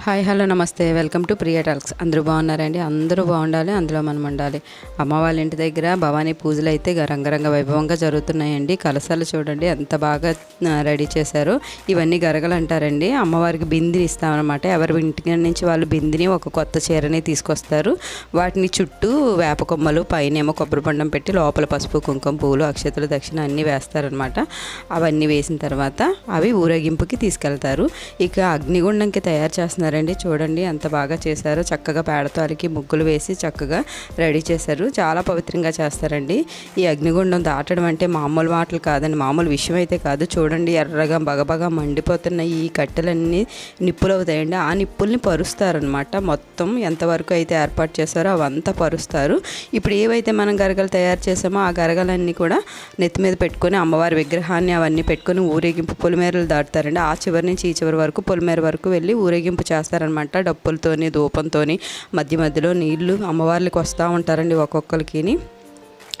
Hi hello నమస్తే. Welcome to Priya talks. అందరూ బాగున్నారండి? అందరూ బాగుండాలి అందులో మనం ఉండాలి. అమ్మ వాళ్ళ ఇంటి దగ్గర భవానీ పూజలు అయితే గ- రంగరంగ వైభవంగా జరుగుతున్నాయండి. కలశాలు చూడండి ఎంత బాగా రెడీ చేశారు. ఇవన్నీ గరగలు అంటారండి. అమ్మవారికి బిందిని ఇస్తామన్నమాట. ఎవరి ఇంటి నుంచి వాళ్ళు బిందిని ఒక కొత్త చీరని తీసుకొస్తారు. వాటిని చుట్టూ వేప కొమ్మలు పైన ఏమో కొబ్బరి పండం పెట్టి లోపల పసుపు కుంకుమ పూలు అక్షతలు దక్షిణ అన్నీ వేస్తారనమాట అవన్నీ వేసిన తర్వాత అవి ఊరేగింపుకి తీసుకెళ్తారు. ఇక అగ్నిగుండంకి తయారు చేస్తున్నారు చేస్తున్నారండి చూడండి ఎంత బాగా చేశారో. చక్కగా పేడతో అలికి ముగ్గులు వేసి చక్కగా రెడీ చేశారు. చాలా పవిత్రంగా చేస్తారండి. ఈ అగ్నిగుండం దాటడం అంటే మామూలు మాటలు కాదండి. మామూలు విషయం అయితే కాదు. చూడండి ఎర్రగా బగబగా మండిపోతున్న ఈ కట్టెలన్నీ నిప్పులు అవుతాయండి. ఆ నిప్పుల్ని పరుస్తారనమాట మొత్తం ఎంతవరకు అయితే ఏర్పాటు చేశారో అవంతా పరుస్తారు. ఇప్పుడు ఏవైతే మనం గరగలు తయారు చేసామో ఆ గరగలన్నీ కూడా నెత్తి మీద పెట్టుకొని అమ్మవారి విగ్రహాన్ని అవన్నీ పెట్టుకొని ఊరేగింపు పొలిమేరలు దాటుతారండి. ఆ చివరి నుంచి ఈ చివరి వరకు పొలిమేర వరకు వెళ్ళి ఊరేగింపు చేస్తారనమాట డప్పులతోని ధూపంతోని. మధ్య మధ్యలో నీళ్ళు అమ్మవార్లకి వస్తూ ఉంటారండి ఒక్కొక్కరికి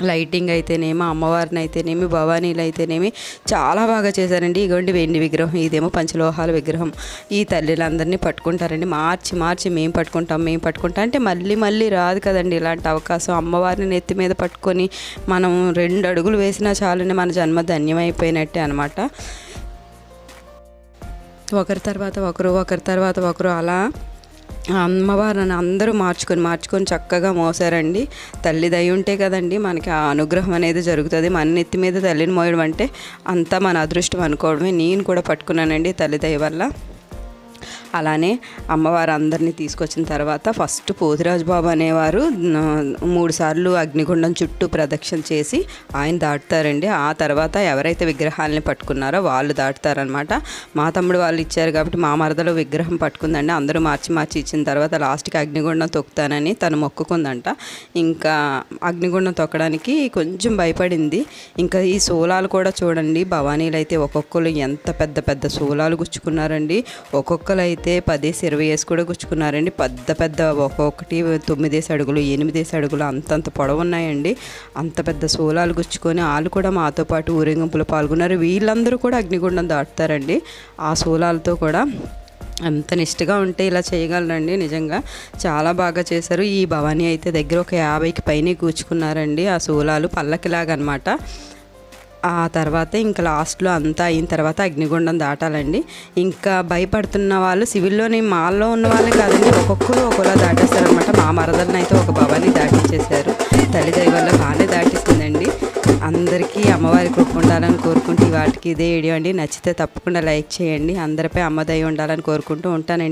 లైటింగ్ అయితేనేమి అమ్మవారిని అయితేనేమి భవానీలు అయితేనేమి చాలా బాగా చేశారండి. ఇగోండి వెండి విగ్రహం ఇదేమో పంచలోహాల విగ్రహం. ఈ తల్లిలందరినీ పట్టుకుంటారండి. మార్చి మార్చి మేము పట్టుకుంటాం మేము పట్టుకుంటాం. అంటే మళ్ళీ మళ్ళీ రాదు కదండి ఇలాంటి అవకాశం. అమ్మవారిని నెత్తి మీద పట్టుకొని మనం రెండు అడుగులు వేసినా చాలని మన జన్మ ధన్యమైపోయినట్టే అనమాట. ఒకరి తర్వాత ఒకరు ఒకరి తర్వాత ఒకరు అలా అమ్మవారిని అందరూ మార్చుకొని మార్చుకొని చక్కగా మోసారండి. తల్లి దయ ఉంటే కదండి మనకి ఆ అనుగ్రహం అనేది జరుగుతుంది. మన నెత్తి మీద తల్లిని మోయడం అంటే అంతా మన అదృష్టం అనుకోవడమే. నేను కూడా పట్టుకున్నానండి తల్లి దయ వల్ల. అలానే అమ్మవారు అందరినీ తీసుకొచ్చిన తర్వాత ఫస్ట్ పోతిరాజు బాబు అనేవారు మూడు సార్లు అగ్నిగుండం చుట్టూ ప్రదక్షిణ చేసి ఆయన దాటుతారండి. ఆ తర్వాత ఎవరైతే విగ్రహాలని పట్టుకున్నారో వాళ్ళు దాటుతారనమాట మా తమ్ముడు వాళ్ళు ఇచ్చారు కాబట్టి మా మరదలో విగ్రహం పట్టుకుందండి. అందరూ మార్చి మార్చి ఇచ్చిన తర్వాత లాస్ట్కి అగ్నిగుండం తొక్కుతానని తను మొక్కుకుందంట. ఇంకా అగ్నిగుండం తొక్కడానికి కొంచెం భయపడింది. ఇంకా ఈ శూలాలు కూడా చూడండి భవానీలు అయితే ఒక్కొక్కరు ఎంత పెద్ద పెద్ద శూలాలు గుచ్చుకున్నారండి. ఒక్కొక్కరు అయితే పదేసి ఇరవై వేసి కూడా గుచ్చుకున్నారండి. పెద్ద పెద్ద ఒక్కొక్కటి తొమ్మిదేసి అడుగులు ఎనిమిదేసి అడుగులు అంతంత పొడవు ఉన్నాయండి. అంత పెద్ద సోలాలు గుచ్చుకొని వాళ్ళు కూడా మాతో పాటు ఊరేగింపులో పాల్గొన్నారు. వీళ్ళందరూ కూడా అగ్నిగుండం దాటుతారండి. ఆ సోలాలతో కూడా ఎంత నిష్ఠగా ఉంటే ఇలా చేయగలరండి. నిజంగా చాలా బాగా చేశారు. ఈ భవానీ అయితే దగ్గర ఒక యాభైకి పైనే కూర్చుకున్నారండి. ఆ సోలాలు పల్లకిలాగనమాట. ఆ తర్వాత ఇంకా లాస్ట్లో అంతా అయిన తర్వాత అగ్నిగుండం దాటాలండి. ఇంకా భయపడుతున్న వాళ్ళు సివిల్లోని మాల్లో ఉన్న వాళ్ళే కాదండి ఒక్కొక్కరు ఒకలా దాటేస్తారనమాట మా మరదలను అయితే ఒక భవాని దాటించేశారు తల్లి దయ వల్ల బాగానే దాటిస్తుందండి. అందరికీ అమ్మవారి కృప ఉండాలని కోరుకుంటూ వాటికి ఇదే వీడియో అండి. నచ్చితే తప్పకుండా లైక్ చేయండి. అందరిపై అమ్మదయ ఉండాలని కోరుకుంటూ ఉంటానండి.